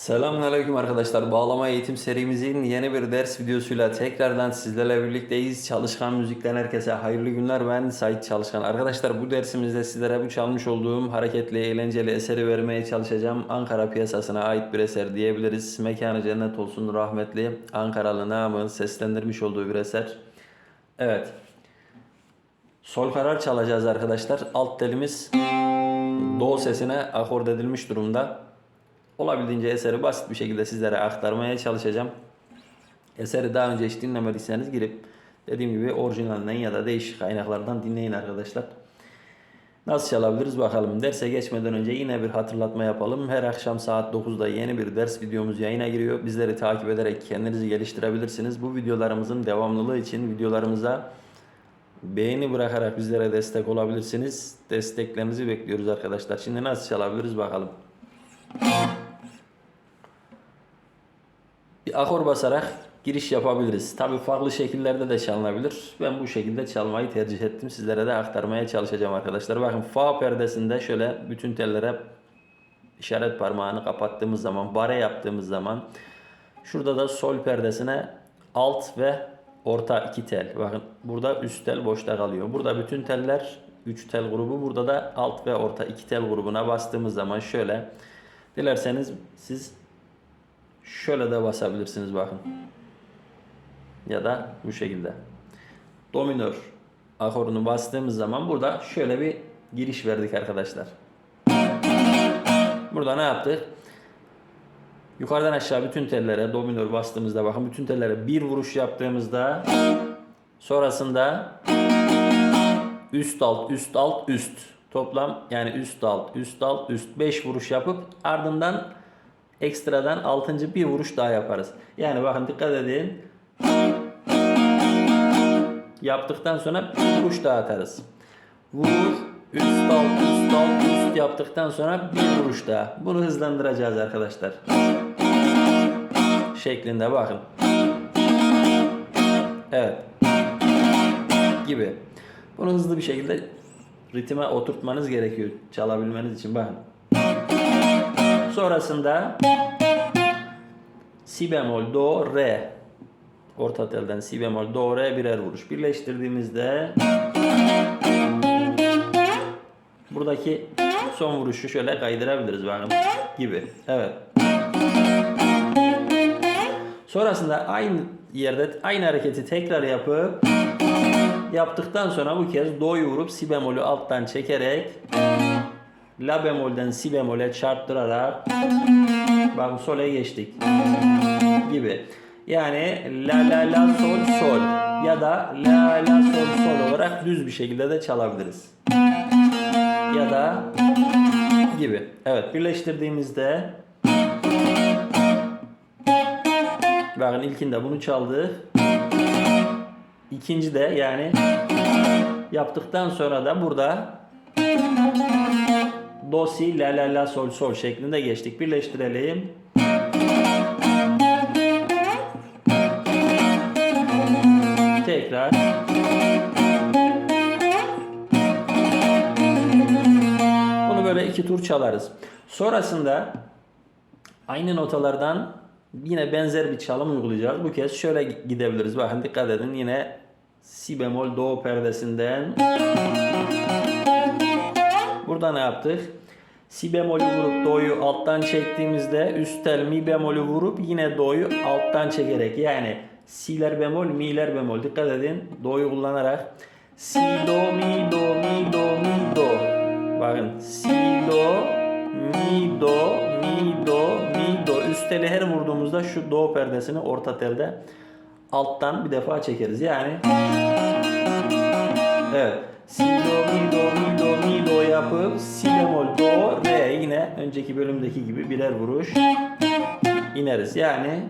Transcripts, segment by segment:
Selamünaleyküm arkadaşlar. Bağlama eğitim serimizin yeni bir ders videosuyla tekrardan sizlerle birlikteyiz. Çalışkan müzikten herkese hayırlı günler. Ben Sait Çalışkan. Arkadaşlar bu dersimizde sizlere bu çalmış olduğum hareketli, eğlenceli eseri vermeye çalışacağım. Ankara piyasasına ait bir eser diyebiliriz. Mekanı cennet olsun rahmetli Ankaralı namı seslendirmiş olduğu bir eser. Evet. Sol karar çalacağız arkadaşlar. Alt telimiz do sesine akord edilmiş durumda. Olabildiğince eseri basit bir şekilde sizlere aktarmaya çalışacağım. Eseri daha önce hiç dinlemediyseniz girip dediğim gibi orijinalinden ya da değişik kaynaklardan dinleyin arkadaşlar. Nasıl çalabiliriz bakalım. Derse geçmeden önce yine bir hatırlatma yapalım. Her akşam saat 9'da yeni bir ders videomuz yayına giriyor. Bizleri takip ederek kendinizi geliştirebilirsiniz. Bu videolarımızın devamlılığı için videolarımıza beğeni bırakarak bizlere destek olabilirsiniz. Desteklerinizi bekliyoruz arkadaşlar. Şimdi nasıl çalabiliriz bakalım. Akor basarak giriş yapabiliriz. Tabi farklı şekillerde de çalınabilir. Ben bu şekilde çalmayı tercih ettim. Sizlere de aktarmaya çalışacağım arkadaşlar. Bakın fa perdesinde şöyle bütün tellere işaret parmağını kapattığımız zaman, bare yaptığımız zaman şurada da sol perdesine alt ve orta iki tel. Bakın burada üst tel boşta kalıyor. Burada bütün teller 3 tel grubu. Burada da alt ve orta iki tel grubuna bastığımız zaman şöyle dilerseniz siz Şöyle de basabilirsiniz bakın. Ya da bu şekilde. Do minör akorunu bastığımız zaman burada şöyle bir giriş verdik arkadaşlar. Burada ne yaptık? Yukarıdan aşağı bütün tellere do minör bastığımızda bakın bütün tellere bir vuruş yaptığımızda sonrasında üst alt üst alt üst toplam yani üst alt üst alt üst 5 vuruş yapıp ardından ekstradan 6. bir vuruş daha yaparız. Yani bakın dikkat edin. Yaptıktan sonra bir vuruş daha atarız. Vur, üst alt, üst alt, üst yaptıktan sonra bir vuruş daha. Bunu hızlandıracağız arkadaşlar. Şeklinde bakın. Evet. Gibi. Bunu hızlı bir şekilde ritme oturtmanız gerekiyor çalabilmeniz için bakın. Sonrasında si bemol do re orta telden si bemol do re birer vuruş birleştirdiğimizde buradaki son vuruşu şöyle kaydırabiliriz bakın gibi. Evet. Sonrasında aynı yerde aynı hareketi tekrar yapıp yaptıktan sonra bu kez do'yu vurup si bemolü alttan çekerek La bemolden si bemole çarptırarak bak sole geçtik gibi. Yani la la la sol sol ya da la la sol sol olarak düz bir şekilde de çalabiliriz. Ya da gibi. Evet birleştirdiğimizde bakın ilkinde bunu çaldık. İkinci de yani yaptıktan sonra da burada do si la la la sol sol şeklinde geçtik. Birleştirelim. Tekrar. Bunu böyle iki tur çalarız. Sonrasında aynı notalardan yine benzer bir çalım uygulayacağız. Bu kez şöyle gidebiliriz. Bakın dikkat edin yine si bemol do perdesinden Burada ne yaptık? Si bemolü vurup do'yu alttan çektiğimizde üst tel mi bemolü vurup yine do'yu alttan çekerek yani si'ler bemol mi'ler bemol. Dikkat edin do'yu kullanarak. Si do mi do mi do mi do. Bakın si do mi do mi do mi do. Üst her vurduğumuzda şu do perdesini orta telde alttan bir defa çekeriz. Yani evet si do mi do mi do mi do yapıp si bemol do re yine önceki bölümdeki gibi birer vuruş ineriz. Yani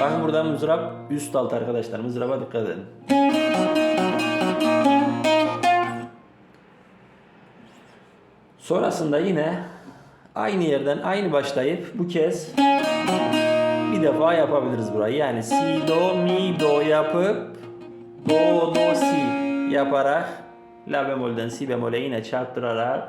bakın burada mızrap üst alt arkadaşlar mızraba dikkat edin. Sonrasında yine aynı yerden aynı başlayıp bu kez bir defa yapabiliriz burayı. Yani si do mi do yapıp do do si yaparak la bemolden si bemole yine çarptırarak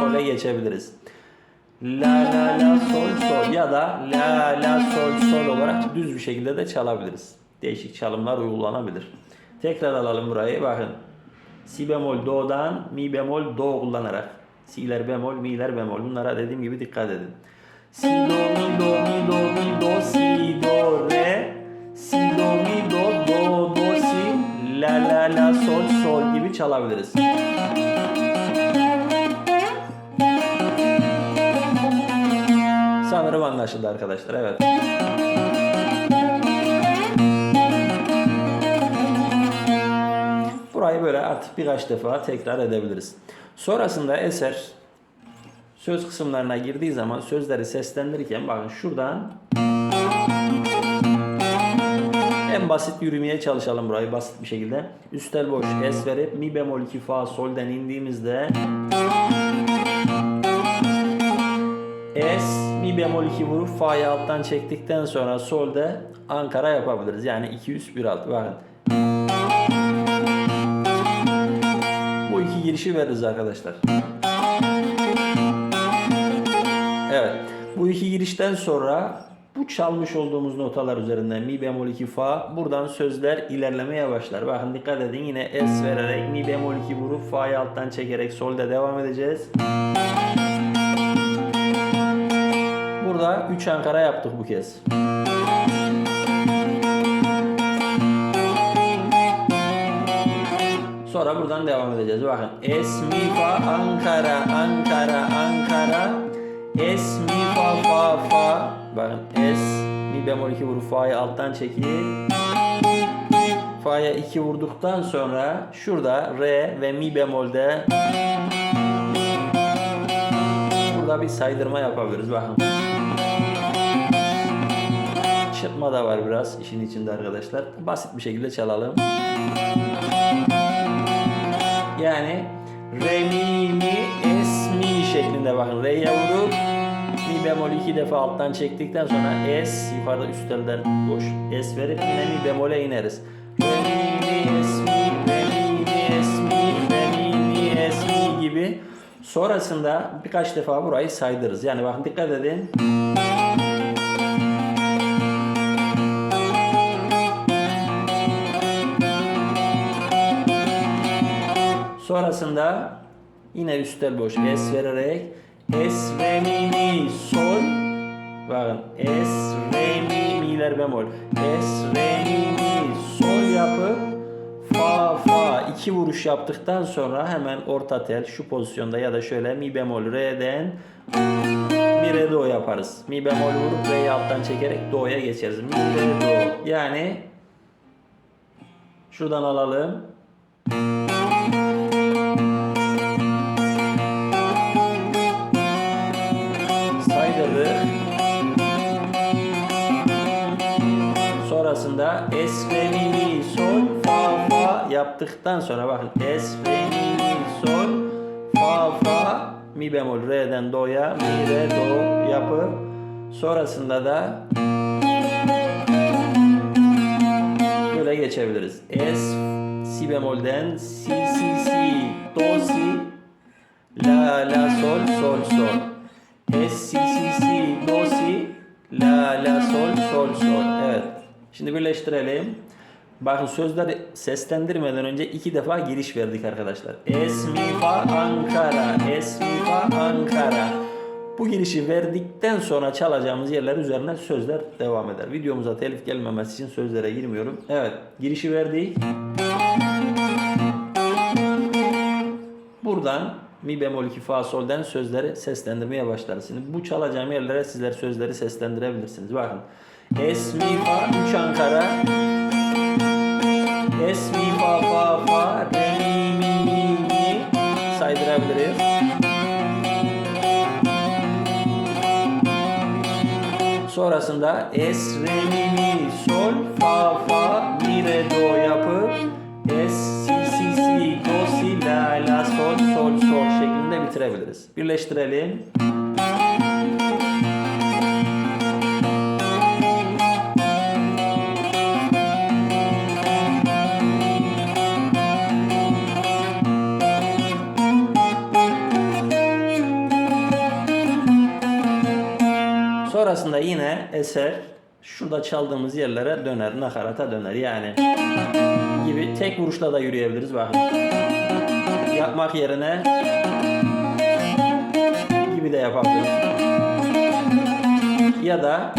sole geçebiliriz. La la la sol sol ya da la la sol sol olarak düz bir şekilde de çalabiliriz. Değişik çalımlar uygulanabilir. Tekrar alalım burayı bakın. Si bemol do'dan mi bemol do kullanarak. Si'ler bemol, mi'ler bemol. Bunlara dediğim gibi dikkat edin. Si do mi do mi do mi do si do re si do mi do do do si la la la sol sol gibi çalabiliriz. Sanırım anlaşıldı arkadaşlar. Evet. Burayı böyle artık birkaç defa tekrar edebiliriz. Sonrasında eser söz kısımlarına girdiği zaman sözleri seslendirirken bakın şuradan en basit yürümeye çalışalım burayı basit bir şekilde. Üstel boş es verip mi bemol 2 fa solden indiğimizde es mi bemol 2 vurup fa'yı alttan çektikten sonra solde Ankara yapabiliriz. Yani 2 üst 1 alt. Bakın. Bu iki girişi veririz arkadaşlar. Evet. Bu iki girişten sonra bu çalmış olduğumuz notalar üzerinden mi bemol 2 fa buradan sözler ilerlemeye başlar. Bakın dikkat edin yine es vererek mi bemol 2 vurup fa'yı alttan çekerek solda devam edeceğiz. Burada 3 Ankara yaptık bu kez. Sonra buradan devam edeceğiz. Bakın. Es, mi, fa, Ankara, Ankara, Ankara. Es, mi, fa, fa, fa. Bakın. Es, mi bemol 2 vurup fa'yı alttan çekip fa'ya 2 vurduktan sonra şurada re ve mi bemolde burada bir saydırma yapabiliriz. Bakın. Çırpma da var biraz işin içinde arkadaşlar. Basit bir şekilde çalalım. Yani re mi mi es mi şeklinde bakın. Re'ye vurup mi bemol iki defa alttan çektikten sonra es yukarıda üst telden boş es verip yine mi bemole ineriz. Re mi mi es mi re mi mi es mi re mi mi es mi gibi sonrasında birkaç defa burayı saydırırız. Yani bakın dikkat edin. Sonrasında yine üstel boş es vererek es re mi mi sol bakın es re mi mi'ler bemol es re mi mi sol yapıp fa fa iki vuruş yaptıktan sonra hemen orta tel şu pozisyonda ya da şöyle mi bemol re'den mi re do yaparız. Mi bemol vurup re'yi alttan çekerek do'ya geçeriz. Mi re do yani şuradan alalım. Yaptıktan sonra bakın es ve mi sol fa fa mi bemol re'den do'ya mi re do yapıp sonrasında da böyle geçebiliriz. Es si bemolden si si si do si la la sol sol sol Es, si, si, si, do, si, la, la, sol, sol, sol. Evet. Şimdi birleştirelim. Bakın sözleri seslendirmeden önce iki defa giriş verdik arkadaşlar. Es, mi, fa, Ankara. Es, mi, fa, Ankara. Bu girişi verdikten sonra çalacağımız yerler üzerine sözler devam eder. Videomuza telif gelmemesi için sözlere girmiyorum. Evet, girişi verdik. Buradan mi bemol 2 fa solden sözleri seslendirmeye başlarız. Şimdi bu çalacağım yerlere sizler sözleri seslendirebilirsiniz. Bakın. Es mi fa 3 Ankara. Es mi fa fa fa re mi mi mi mi saydırabiliriz. Sonrasında es re mi mi sol fa fa mi re do yapıp es si si si do si la la sol sol sol şeklinde bitirebiliriz. Birleştirelim. Sonrasında yine eser şurada çaldığımız yerlere döner, nakarata döner. Yani gibi tek vuruşla da yürüyebiliriz bakın. Yapmak yerine gibi de yapabiliriz. Ya da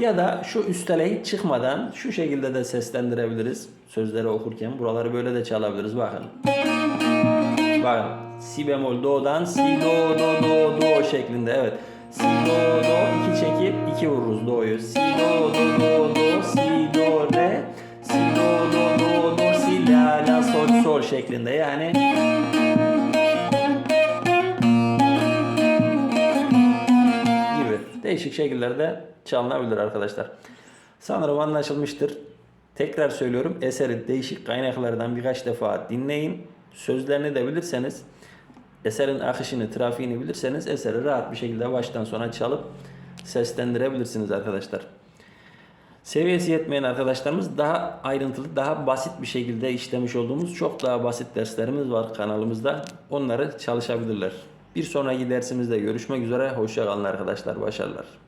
ya da şu üstele hiç çıkmadan şu şekilde de seslendirebiliriz. Sözleri okurken buraları böyle de çalabiliriz bakın. Bakın si bemol do'dan si do do do do şeklinde evet. Si do do iki çekip iki vururuz do'yu. Si do do do do si do re si do do do do si la la sol sol şeklinde yani gibi değişik şekillerde çalınabilir arkadaşlar. Sanırım anlaşılmıştır. Tekrar söylüyorum eseri değişik kaynaklardan birkaç defa dinleyin. Sözlerini de bilirseniz eserin akışını, trafiğini bilirseniz eseri rahat bir şekilde baştan sona çalıp seslendirebilirsiniz arkadaşlar. Seviyesi yetmeyen arkadaşlarımız daha ayrıntılı, daha basit bir şekilde işlemiş olduğumuz çok daha basit derslerimiz var kanalımızda. Onları çalışabilirler. Bir sonraki dersimizde görüşmek üzere. Hoşça kalın arkadaşlar. Başarılar.